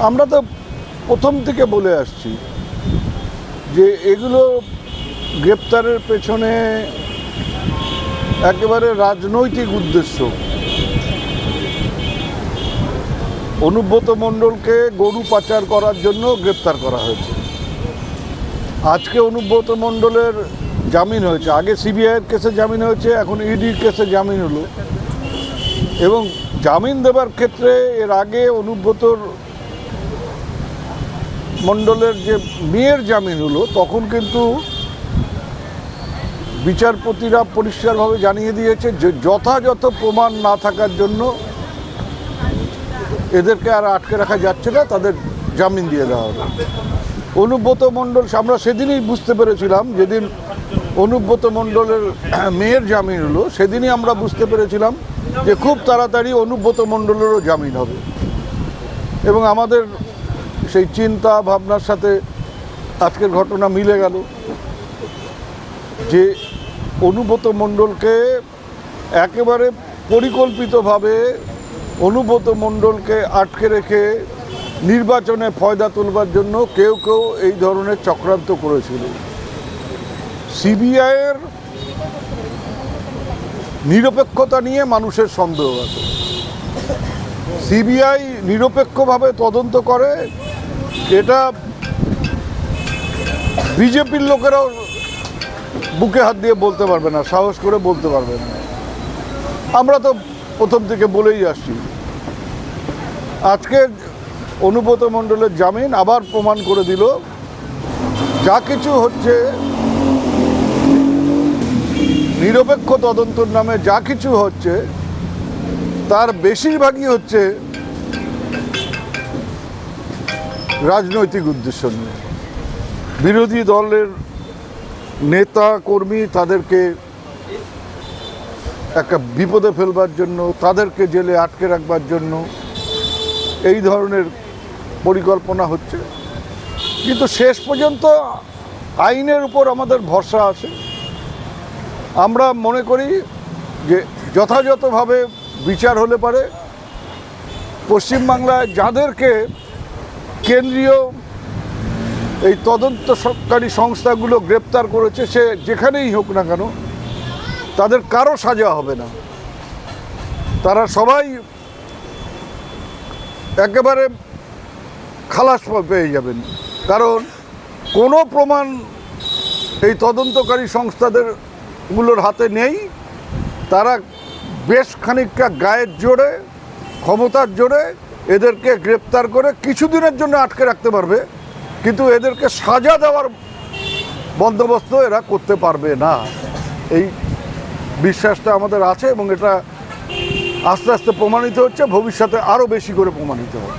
আমরা তো প্রথম থেকে বলে আসছি যে এগুলো গ্রেপ্তারের পেছনে একেবারে রাজনৈতিক উদ্দেশ্য। অনুব্রত মণ্ডলকে গরু পাচার করার জন্য গ্রেপ্তার করা হয়েছে। আজকে অনুব্রত মণ্ডলের জামিন হয়েছে। আগে সিবিআইয়ের কেসে জামিন হয়েছে, এখন ইডির কেসে জামিন হলো। এবং জামিন দেবার ক্ষেত্রে এর আগে অনুব্রতর মণ্ডলের যে মেয়ের জামিন হলো, তখন কিন্তু বিচারপতিরা পরিষ্কারভাবে জানিয়ে দিয়েছে যে যথাযথ প্রমাণ না থাকার জন্য এদেরকে আর আটকে রাখা যাচ্ছে না, তাদের জামিন দিয়ে দেওয়া হবে। অনুব্রত মণ্ডল, আমরা সেদিনই বুঝতে পেরেছিলাম, যেদিন অনুব্রত মণ্ডলের মেয়ের জামিন হলো, সেদিনই আমরা বুঝতে পেরেছিলাম যে খুব তাড়াতাড়ি অনুব্রত মণ্ডলেরও জামিন হবে। এবং আমাদের সেই চিন্তা ভাবনার সাথে আজকের ঘটনা মিলে গেল যে অনুব্রত মণ্ডলকে একেবারে পরিকল্পিতভাবে অনুব্রত মণ্ডলকে আটকে রেখে নির্বাচনে ফয়দা তুলবার জন্য কেউ কেউ এই ধরনের চক্রান্ত করেছিল। সিবিআইয়ের নিরপেক্ষতা নিয়ে মানুষের সন্দেহ আছে। সিবিআই নিরপেক্ষভাবে তদন্ত করে এটা বিজেপির লোকেরাও বুকে হাত দিয়ে বলতে পারবে না, সাহস করে বলতে পারবে না। আমরা তো প্রথম থেকে বলেই আসছি। আজকে অনুব্রত মণ্ডলের জামিন আবার প্রমাণ করে দিল, যা কিছু হচ্ছে, নিরপেক্ষ তদন্তর নামে যা কিছু হচ্ছে, তার বেশিরভাগই হচ্ছে রাজনৈতিক উদ্দেশ্য নিয়ে। বিরোধী দলের নেতা, কর্মী তাদেরকে একটা বিপদে ফেলবার জন্য, তাদেরকে জেলে আটকে রাখবার জন্য এই ধরনের পরিকল্পনা হচ্ছে। কিন্তু শেষ পর্যন্ত আইনের উপর আমাদের ভরসা আছে। আমরা মনে করি যে যথাযথভাবে বিচার হলে পারে। পশ্চিমবাংলায় যাদেরকে কেন্দ্রীয় এই তদন্ত সরকারি সংস্থাগুলো গ্রেপ্তার করেছে, সে যেখানেই হোক না কেন, তাদের কারও সাজা হবে না। তারা সবাই একেবারে খালাস পেয়ে যাবেন। কারণ কোনো প্রমাণ এই তদন্তকারী সংস্থাদেরগুলোর হাতে নেই। তারা বেশ খানিকটা গায়ের জোরে, ক্ষমতার জোরে এদেরকে গ্রেপ্তার করে কিছুদিনের জন্য আটকে রাখতে পারবে, কিন্তু এদেরকে সাজা দেওয়ার বন্দোবস্ত এরা করতে পারবে না। এই বিশ্বাসটা আমাদের আছে এবং এটা আস্তে আস্তে প্রমাণিত হচ্ছে, ভবিষ্যতে আরও বেশি করে প্রমাণিত হবে।